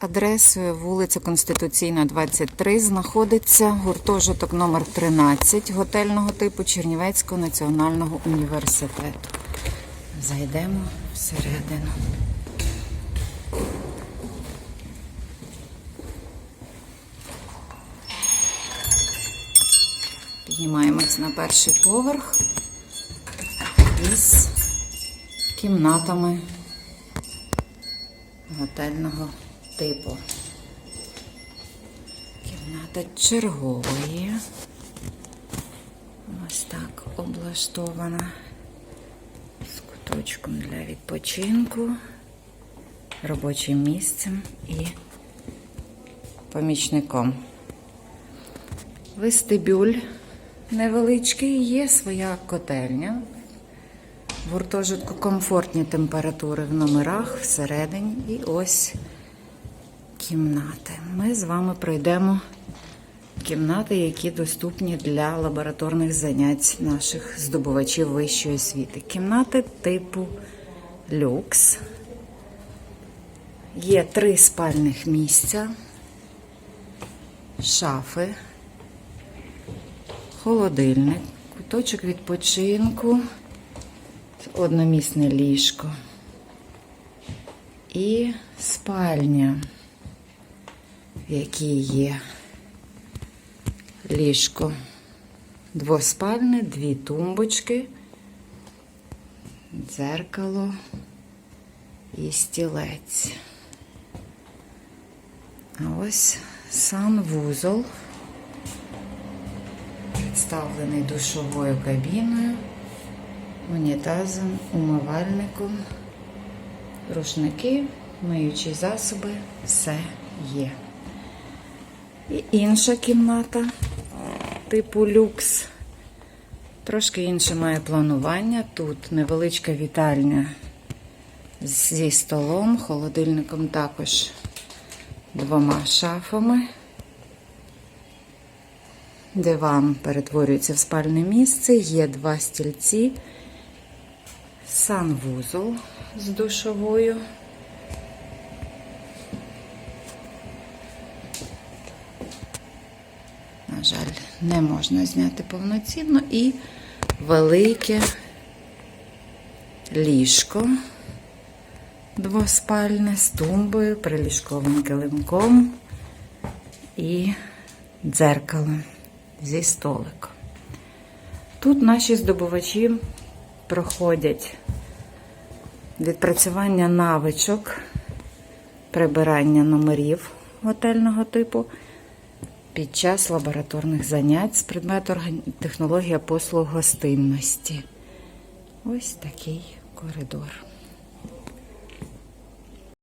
Адресою вулиця Конституційна, 23 знаходиться гуртожиток номер 13 готельного типу Чернівецького національного університету. Зайдемо всередину. Піднімаємось на перший поверх із кімнатами готельного типу. Кімната чергової. Ось так облаштована з куточком для відпочинку, робочим місцем і помічником. Вестибюль невеличкий, є своя котельня. В гуртожитку комфортні температури в номерах всередині. І ось кімнати. Ми з вами пройдемо кімнати, які доступні для лабораторних занять наших здобувачів вищої освіти. Кімнати типу люкс. Є три спальних місця, шафи, холодильник, куточок відпочинку одномісне ліжко і спальня, в якій є ліжко двоспальне, дві тумбочки, дзеркало і стілець. А ось санвузол, представлений душовою кабіною унітазом, умивальником, рушники, миючі засоби, все є. І інша кімната типу люкс. Трошки інше має планування. Тут невеличка вітальня зі столом, холодильником також двома шафами. Диван перетворюється в спальне місце, є два стільці санвузол з душовою. Жаль, не можна зняти повноцінно і велике ліжко двоспальне з тумбою, приліжковим килимком і дзеркалом зі столиком. Тут наші здобувачі проходять відпрацювання навичок прибирання номерів готельного типу під час лабораторних занять з предмету технологія послуг гостинності. Ось такий коридор.